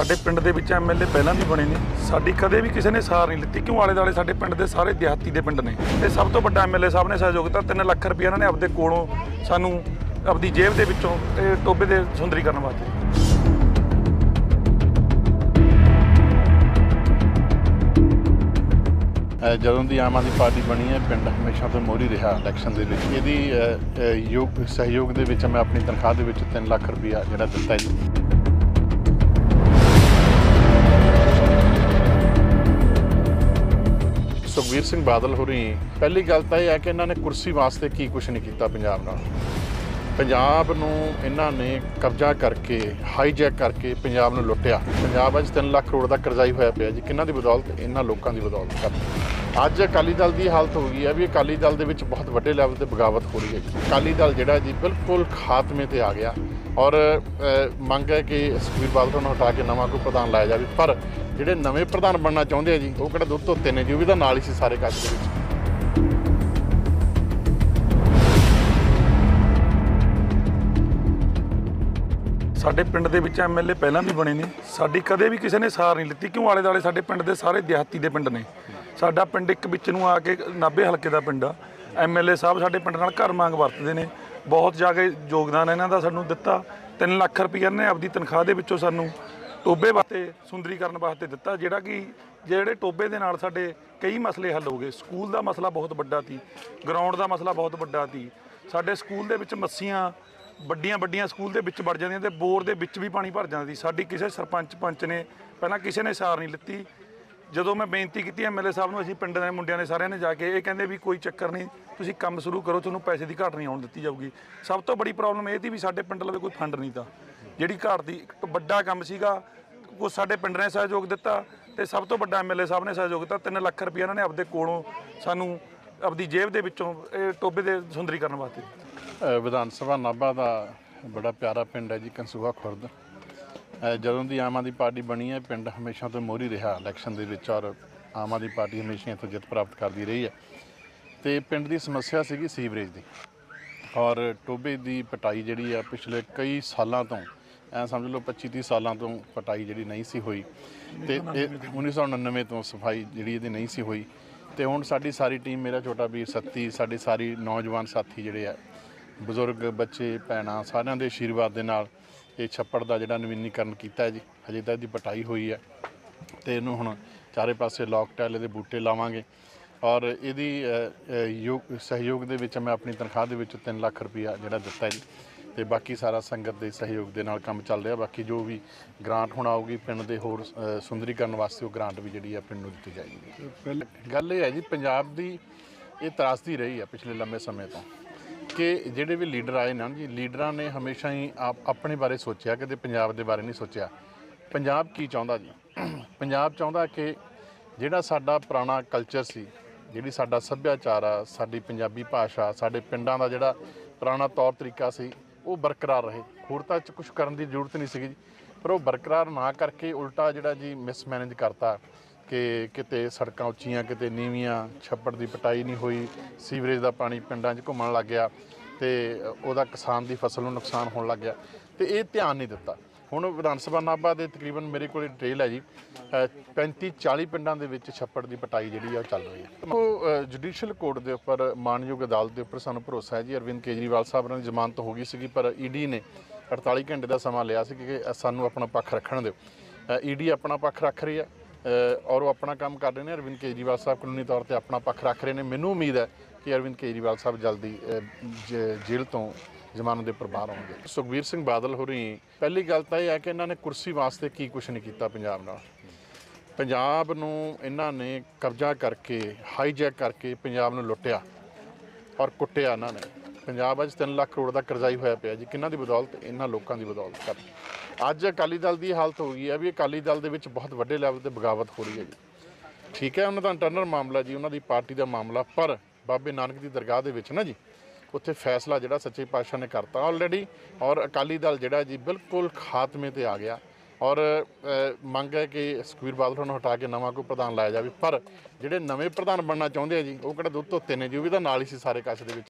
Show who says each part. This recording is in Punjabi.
Speaker 1: ਸਾਡੇ ਪਿੰਡ ਦੇ ਵਿੱਚ ਐਮਐਲਏ ਪਹਿਲਾਂ ਵੀ ਬਣੇ ਨੇ। ਸਾਡੀ ਕਦੇ ਵੀ ਕਿਸੇ ਨੇ ਸਾਰ ਨਹੀਂ ਲਿੱਤੀ। ਕਿਉਂ ਆਲੇ ਦਾਲੇ ਸਾਡੇ ਪਿੰਡ ਦੇ ਸਾਰੇ ਦਿਹਾਤੀ ਦੇ ਪਿੰਡ ਨੇ। ਤੇ ਸਭ ਤੋਂ ਵੱਡਾ ਐਮਐਲਏ ਸਾਹਿਬ ਨੇ ਸਹਿਯੋਗ ਦਿੱਤਾ 3 ਲੱਖ ਰੁਪਏ ਇਹਨਾਂ ਨੇ ਆਪਦੇ ਕੋਲੋਂ ਸਾਨੂੰ ਆਪਦੀ ਜੇਬ ਦੇ ਵਿੱਚੋਂ ਤੇ ਟੋਬੇ ਦੇ ਸੁੰਦਰੀਕਰਨ ਵਾਸਤੇ।
Speaker 2: ਜਦੋਂ ਦੀ ਆਮ ਆਦਮੀ ਪਾਰਟੀ ਬਣੀ ਹੈ, ਪਿੰਡ ਹਮੇਸ਼ਾ ਤੋਂ ਮੋਹਰੀ ਰਿਹਾ ਇਲੈਕਸ਼ਨ ਦੇ ਵਿੱਚ। ਇਹਦੀ ਸਹਿਯੋਗ ਦੇ ਵਿੱਚ ਮੈਂ ਆਪਣੀ ਤਨਖਾਹ ਦੇ ਵਿੱਚ 3 ਲੱਖ ਰੁਪਇਆ ਜਿਹੜਾ ਦਿੱਤਾ ਹੈ ਜੀ ਸੁਖਬੀਰ ਸਿੰਘ ਬਾਦਲ ਹੋਰੀ, ਪਹਿਲੀ ਗੱਲ ਤਾਂ ਇਹ ਹੈ ਕਿ ਇਹਨਾਂ ਨੇ ਕੁਰਸੀ ਵਾਸਤੇ ਕੀ ਕੁਝ ਨਹੀਂ ਕੀਤਾ ਪੰਜਾਬ ਨਾਲ। ਪੰਜਾਬ ਨੂੰ ਇਹਨਾਂ ਨੇ ਕਬਜ਼ਾ ਕਰਕੇ ਹਾਈਜੈਕ ਕਰਕੇ ਪੰਜਾਬ ਨੂੰ ਲੁੱਟਿਆ। ਪੰਜਾਬ ਅੱਜ 3 ਲੱਖ ਕਰੋੜ ਦਾ ਕਰਜ਼ਾਈ ਹੋਇਆ ਪਿਆ ਜੀ। ਕਿਹਨਾਂ ਦੀ ਬਦੌਲਤ? ਇਹਨਾਂ ਲੋਕਾਂ ਦੀ ਬਦੌਲਤ ਕਰ। ਅੱਜ ਅਕਾਲੀ ਦਲ ਦੀ ਹਾਲਤ ਹੋ ਗਈ ਹੈ ਵੀ ਅਕਾਲੀ ਦਲ ਦੇ ਵਿੱਚ ਬਹੁਤ ਵੱਡੇ ਲੈਵਲ ਤੇ ਬਗਾਵਤ ਹੋ ਰਹੀ ਹੈ ਜੀ। ਅਕਾਲੀ ਦਲ ਜਿਹੜਾ ਜੀ, ਬਿਲਕੁਲ ਖਾਤਮੇ ਤੇ ਆ ਗਿਆ। ਔਰ ਮੰਗ ਹੈ ਕਿ ਸੁਖਬੀਰ ਬਾਦਲ ਨੂੰ ਹਟਾ ਕੇ ਨਵਾਂ ਕੋਈ ਪ੍ਰਧਾਨ ਲਾਇਆ ਜਾਵੇ। ਪਰ ਜਿਹੜੇ ਨਵੇਂ ਪ੍ਰਧਾਨ ਬਣਨਾ ਚਾਹੁੰਦੇ ਆ ਜੀ, ਉਹ ਕਿਹੜਾ ਦੁੱਧ ਧੋਤੇ ਨੇ ਜੀ, ਉਹ ਵੀ ਤਾਂ ਨਾਲ ਹੀ ਸੀ ਸਾਰੇ ਕੱਚ ਦੇ ਵਿੱਚ।
Speaker 1: ਸਾਡੇ ਪਿੰਡ ਦੇ ਵਿੱਚ ਐਮਐਲਏ ਪਹਿਲਾਂ ਵੀ ਬਣੇ ਨੇ। ਸਾਡੀ ਕਦੇ ਵੀ ਕਿਸੇ ਨੇ ਸਾਰ ਨਹੀਂ ਲਿੱਤੀ, ਕਿਉਂ ਆਲੇ ਦਾਲੇ ਸਾਡੇ ਪਿੰਡ ਦੇ ਸਾਰੇ ਦਿਹਾਤੀ ਦੇ ਪਿੰਡ ਨੇ। ਸਾਡਾ ਪਿੰਡ ਇੱਕ ਵਿੱਚ ਨੂੰ ਆ ਕੇ ਨਾਭੇ ਹਲਕੇ ਦਾ ਪਿੰਡ ਆ। ਐਮਐਲਏ ਸਾਹਿਬ ਸਾਡੇ ਪਿੰਡ ਨਾਲ ਘਰ ਮੰਗ ਵਰਤਦੇ ਨੇ। ਬਹੁਤ ਜਾ ਕੇ ਯੋਗਦਾਨ ਇਹਨਾਂ ਦਾ ਸਾਨੂੰ ਦਿੱਤਾ। 3 ਲੱਖ ਰੁਪਏ ਨੇ ਆਪਦੀ ਤਨਖਾਹ ਦੇ ਵਿੱਚੋਂ ਸਾਨੂੰ ਟੋਬੇ ਵਾਸਤੇ, ਸੁੰਦਰੀਕਰਨ ਵਾਸਤੇ ਦਿੱਤਾ, ਜਿਹੜਾ ਕਿ ਜਿਹੜੇ ਟੋਬੇ ਦੇ ਨਾਲ ਸਾਡੇ ਕਈ ਮਸਲੇ ਹੱਲ ਹੋ ਗਏ। ਸਕੂਲ ਦਾ ਮਸਲਾ ਬਹੁਤ ਵੱਡਾ ਸੀ ਗਰਾਊਂਡ ਦਾ ਮਸਲਾ ਬਹੁਤ ਵੱਡਾ ਸੀ। ਸਾਡੇ ਸਕੂਲ ਦੇ ਵਿੱਚ ਮੱਸੀਆਂ ਵੱਡੀਆਂ ਵੱਡੀਆਂ ਸਕੂਲ ਦੇ ਵਿੱਚ ਵੜ ਜਾਂਦੀਆਂ ਤੇ ਬੋਰ ਦੇ ਵਿੱਚ ਵੀ ਪਾਣੀ ਭਰ ਜਾਂਦਾ ਸੀ। ਸਾਡੀ ਕਿਸੇ ਸਰਪੰਚ ਪੰਚ ਨੇ ਪਹਿਲਾਂ ਕਿਸੇ ਨੇ ਸਾਰ ਨਹੀਂ ਲਿੱਤੀ। ਜਦੋਂ ਮੈਂ ਬੇਨਤੀ ਕੀਤੀ ਐਮਐਲਏ ਸਾਹਿਬ ਨੂੰ, ਅਸੀਂ ਪਿੰਡ ਦੇ ਮੁੰਡਿਆਂ ਨੇ ਸਾਰਿਆਂ ਨੇ ਜਾ ਕੇ ਇਹ ਕਹਿੰਦੇ ਵੀ ਕੋਈ ਚੱਕਰ ਨਹੀਂ, ਤੁਸੀਂ ਕੰਮ ਸ਼ੁਰੂ ਕਰੋ, ਤੁਹਾਨੂੰ ਪੈਸੇ ਦੀ ਘਾਟ ਨਹੀਂ ਆਉਣ ਦਿੱਤੀ ਜਾਊਗੀ। ਸਭ ਤੋਂ ਬੜੀ ਪ੍ਰੋਬਲਮ ਇਹ ਸੀ ਵੀ ਸਾਡੇ ਪਿੰਡ ਲਵੇ ਕੋਈ ਫੰਡ ਨਹੀਂ ਤਾਂ। ਜਿਹੜੀ ਘਰ ਦੀ ਇੱਕ ਵੱਡਾ ਕੰਮ ਸੀਗਾ, ਉਹ ਸਾਡੇ ਪਿੰਡ ਨੇ ਸਹਿਯੋਗ ਦਿੱਤਾ ਤੇ ਸਭ ਤੋਂ ਵੱਡਾ ਐਮਐਲਏ ਸਾਹਿਬ ਨੇ ਸਹਿਯੋਗ ਦਿੱਤਾ। 3 ਲੱਖ ਰੁਪਏ ਇਹਨਾਂ ਨੇ ਆਪਦੇ ਕੋਲੋਂ ਸਾਨੂੰ ਆਪਦੀ ਜੇਬ ਦੇ ਵਿੱਚੋਂ ਇਹ ਟੋਬੇ ਦੇ ਸੁੰਦਰੀਕਰਨ ਵਾਸਤੇ
Speaker 2: ਵਿਧਾਨ ਸਭਾ ਨਾਭਾ ਦਾ ਬੜਾ ਪਿਆਰਾ ਪਿੰਡ ਹੈ ਜੀ ਕੰਸੂਹਾ ਖੁਰਦ। ਜਦੋਂ ਦੀ ਆਮ ਆਦਮੀ ਪਾਰਟੀ ਬਣੀ ਹੈ, ਪਿੰਡ ਹਮੇਸ਼ਾ ਤੋਂ ਮੋਹਰੀ ਰਿਹਾ ਇਲੈਕਸ਼ਨ ਦੇ ਵਿੱਚ ਔਰ ਆਮ ਆਦਮੀ ਪਾਰਟੀ ਹਮੇਸ਼ਾ ਇੱਥੋਂ ਜਿੱਤ ਪ੍ਰਾਪਤ ਕਰਦੀ ਰਹੀ ਹੈ। ਤੇ ਪਿੰਡ ਦੀ ਸਮੱਸਿਆ ਸੀਗੀ ਸੀਵਰੇਜ ਦੀ ਔਰ ਟੋਬੇ ਦੀ ਪਟਾਈ ਜਿਹੜੀ ਆ ਪਿਛਲੇ ਕਈ ਸਾਲਾਂ ਤੋਂ ਐ ਸਮਝ ਲਓ 25 30 ਸਾਲਾਂ ਤੋਂ ਪਟਾਈ ਜਿਹੜੀ ਨਹੀਂ ਸੀ ਹੋਈ ਤੇ ਇਹ 1999 ਤੋਂ ਸਫ਼ਾਈ ਜਿਹੜੀ ਇਹਦੀ ਨਹੀਂ ਸੀ ਹੋਈ ਤੇ ਹੁਣ ਸਾਡੀ ਸਾਰੀ ਟੀਮ ਮੇਰਾ ਛੋਟਾ ਵੀਰ ਸੱਤੀ ਸਾਡੀ ਸਾਰੀ ਨੌਜਵਾਨ ਸਾਥੀ ਜਿਹੜੇ ਆ ਬਜ਼ੁਰਗ ਬੱਚੇ ਭੈਣਾਂ ਸਾਰਿਆਂ ਦੇ ਆਸ਼ੀਰਵਾਦ ਦੇ ਨਾਲ ਇਹ ਛੱਪੜ ਦਾ ਜਿਹੜਾ ਨਵੀਨੀਕਰਨ ਕੀਤਾ ਹੈ ਜੀ ਹਜੇ ਤਾਂ ਇਹਦੀ ਪਟਾਈ ਹੋਈ ਹੈ ਤੇ ਇਹਨੂੰ ਹੁਣ ਚਾਰੇ ਪਾਸੇ ਲੌਕ ਟੈਲੇ ਦੇ ਬੂਟੇ ਲਾਵਾਂਗੇ ਔਰ ਇਹਦੀ ਅ, ਸਹਿਯੋਗ ਦੇ ਵਿੱਚ ਮੈਂ ਆਪਣੀ ਤਨਖਾਹ ਦੇ ਵਿੱਚ 3 ਲੱਖ ਰੁਪਇਆ ਜਿਹੜਾ ਦਿੱਤਾ ਹੈ ਜੀ। ਤੇ ਬਾਕੀ ਸਾਰਾ ਸੰਗਤ ਦੇ ਸਹਿਯੋਗ ਦੇ ਨਾਲ ਕੰਮ ਚੱਲ ਰਿਹਾ। ਬਾਕੀ ਜੋ ਵੀ ਗ੍ਰਾਂਟ ਹੁਣ ਆਊਗੀ ਪਿੰਡ ਦੇ ਹੋਰ ਅ, ਸੁੰਦਰੀਕਰਨ ਵਾਸਤੇ ਉਹ ਗ੍ਰਾਂਟ ਵੀ ਜਿਹੜੀ ਆ ਪਿੰਡ ਨੂੰ ਦਿੱਤੀ ਜਾਏਗੀ। ਗੱਲ ਇਹ ਹੈ ਜੀ ਪੰਜਾਬ ਦੀ ਇਹ ਤਰਾਸਦੀ ਰਹੀ ਆ ਪਿਛਲੇ ਲੰਮੇ ਸਮੇਂ ਤੋਂ ਕਿ ਜਿਹੜੇ ਵੀ ਲੀਡਰ ਆਏ ਨਾ ਜੀ ਲੀਡਰਾਂ ਨੇ ਹਮੇਸ਼ਾ ਹੀ ਆਪ- ਆਪਣੇ ਬਾਰੇ ਸੋਚਿਆ ਕਦੇ ਪੰਜਾਬ ਦੇ ਬਾਰੇ ਨਹੀਂ ਸੋਚਿਆ। ਪੰਜਾਬ ਕੀ ਚਾਹੁੰਦਾ ਜੀ? ਪੰਜਾਬ ਚਾਹੁੰਦਾ ਕਿ ਜਿਹੜਾ ਸਾਡਾ ਪੁਰਾਣਾ ਕਲਚਰ ਸੀ ਜਿਹੜੀ ਸਾਡਾ ਸੱਭਿਆਚਾਰ ਆ ਸਾਡੀ ਪੰਜਾਬੀ ਭਾਸ਼ਾ ਸਾਡੇ ਪਿੰਡਾਂ ਦਾ ਜਿਹੜਾ ਪੁਰਾਣਾ ਤੌਰ ਤਰੀਕਾ ਸੀ ਉਹ ਬਰਕਰਾਰ ਰਹੇ। ਹੋਰ ਤਾਂ ਚ ਕੁਝ ਕਰਨ ਦੀ ਜ਼ਰੂਰਤ ਨਹੀਂ ਸੀਗੀ ਜੀ। ਪਰ ਉਹ ਬਰਕਰਾਰ ਨਾ ਕਰਕੇ ਉਲਟਾ ਜਿਹੜਾ ਜੀ ਮਿਸਮੈਨੇਜ ਕਰਤਾ ਕਿ ਕਿਤੇ ਸੜਕਾਂ ਉੱਚੀਆਂ, ਕਿਤੇ ਨੀਵੀਆਂ, ਛੱਪੜ ਦੀ ਪਟਾਈ ਨਹੀਂ ਹੋਈ, ਸੀਵਰੇਜ ਦਾ ਪਾਣੀ ਪਿੰਡਾਂ 'ਚ ਘੁੰਮਣ ਲੱਗ ਗਿਆ ਤੇ ਉਹਦਾ ਕਿਸਾਨ ਦੀ ਫਸਲ ਨੂੰ ਨੁਕਸਾਨ ਹੋਣ ਲੱਗ ਗਿਆ। ਤੇ ਇਹ ਧਿਆਨ ਨਹੀਂ ਦਿੱਤਾ। ਹੁਣ ਵਿਧਾਨ ਸਭਾ ਨਾਭਾ ਦੇ ਤਕਰੀਬਨ ਮੇਰੇ ਕੋਲ ਡਿਟੇਲ ਹੈ ਜੀ। 35 40 ਪਿੰਡਾਂ ਦੇ ਵਿੱਚ ਛੱਪੜ ਦੀ ਪਟਾਈ ਜਿਹੜੀ ਆ ਉਹ ਚੱਲ ਰਹੀ ਹੈ। ਉਹ ਜੁਡੀਸ਼ੀਅਲ ਕੋਰਟ ਦੇ ਉੱਪਰ ਮਾਨਯੋਗ ਅਦਾਲਤ ਦੇ ਉੱਪਰ ਸਾਨੂੰ ਭਰੋਸਾ ਹੈ ਜੀ। ਅਰਵਿੰਦ ਕੇਜਰੀਵਾਲ ਸਾਹਿਬ ਨੇ ਜ਼ਮਾਨਤ ਹੋ ਗਈ ਸੀਗੀ, ਪਰ ਈਡੀ ਨੇ 48 ਘੰਟੇ ਦਾ ਸਮਾਂ ਲਿਆ ਸੀ ਕਿ ਸਾਨੂੰ ਆਪਣਾ ਪੱਖ ਰੱਖਣ ਦਿਓ। ਈਡੀ ਆਪਣਾ ਪੱਖ ਰੱਖ ਰਹੀ ਹੈ ਔਰ ਉਹ ਆਪਣਾ ਕੰਮ ਕਰ ਰਹੇ ਨੇ। ਅਰਵਿੰਦ ਕੇਜਰੀਵਾਲ ਸਾਹਿਬ ਕਾਨੂੰਨੀ ਤੌਰ ਤੇ ਆਪਣਾ ਪੱਖ ਰੱਖ ਰਹੇ ਨੇ। ਮੈਨੂੰ ਉਮੀਦ ਹੈ ਕਿ ਅਰਵਿੰਦ ਕੇਜਰੀਵਾਲ ਸਾਹਿਬ ਜਲਦੀ ਜੇਲ੍ਹ ਤੋਂ ਜ਼ਮਾਨਤ ਦੇ ਉੱਪਰ ਬਾਹਰ ਆਉਣਗੇ ਸੁਖਬੀਰ ਸਿੰਘ ਬਾਦਲ ਹੋਰੀ, ਪਹਿਲੀ ਗੱਲ ਤਾਂ ਇਹ ਹੈ ਕਿ ਇਹਨਾਂ ਨੇ ਕੁਰਸੀ ਵਾਸਤੇ ਕੀ ਕੁਝ ਨਹੀਂ ਕੀਤਾ ਪੰਜਾਬ ਨਾਲ। ਪੰਜਾਬ ਨੂੰ ਇਹਨਾਂ ਨੇ ਕਬਜ਼ਾ ਕਰਕੇ ਹਾਈਜੈਕ ਕਰਕੇ ਪੰਜਾਬ ਨੂੰ ਲੁੱਟਿਆ ਔਰ ਕੁੱਟਿਆ ਇਹਨਾਂ ਨੇ। ਪੰਜਾਬ ਅੱਜ 3 ਲੱਖ ਕਰੋੜ ਦਾ ਕਰਜ਼ਾਈ ਹੋਇਆ ਪਿਆ ਜੀ। ਕਿਹਨਾਂ ਦੀ ਬਦੌਲਤ? ਇਹਨਾਂ ਲੋਕਾਂ ਦੀ ਬਦੌਲਤ ਕਰ। ਅੱਜ ਅਕਾਲੀ ਦਲ ਦੀ ਹਾਲਤ ਹੋ ਗਈ ਹੈ ਵੀ ਅਕਾਲੀ ਦਲ ਦੇ ਵਿੱਚ ਬਹੁਤ ਵੱਡੇ ਲੈਵਲ ਤੇ ਬਗਾਵਤ ਹੋ ਰਹੀ ਹੈ ਜੀ। ਠੀਕ ਹੈ, ਉਹਨਾਂ ਦਾ ਇੰਟਰਨਲ ਮਾਮਲਾ ਜੀ, ਉਹਨਾਂ ਦੀ ਪਾਰਟੀ ਦਾ ਮਾਮਲਾ, ਪਰ ਬਾਬੇ ਨਾਨਕ ਦੀ ਦਰਗਾਹ ਦੇ ਵਿੱਚ ਨਾ ਜੀ ਉੱਥੇ ਫੈਸਲਾ ਜਿਹੜਾ ਸੱਚੇ ਪਾਤਸ਼ਾਹ ਨੇ ਕਰਤਾ ਆਲਰੇਡੀ ਔਰ ਅਕਾਲੀ ਦਲ ਜਿਹੜਾ ਜੀ ਬਿਲਕੁਲ ਖਾਤਮੇ ਤੇ ਆ ਗਿਆ ਔਰ ਮੰਗ ਹੈ ਕਿ ਸੁਖਬੀਰ ਬਾਦਲ ਨੂੰ ਹਟਾ ਕੇ ਨਵਾਂ ਕੋਈ ਪ੍ਰਧਾਨ ਲਾਇਆ ਜਾਵੇ। ਪਰ ਜਿਹੜੇ ਨਵੇਂ ਪ੍ਰਧਾਨ ਬਣਨਾ ਚਾਹੁੰਦੇ ਆ ਜੀ, ਉਹ ਕਿਹੜਾ ਦੁੱਧ ਧੋਤੇ ਨੇ ਜੀ, ਉਹ ਵੀ ਤਾਂ ਨਾਲ ਹੀ ਸੀ ਸਾਰੇ ਕੱਚ ਦੇ ਵਿੱਚ।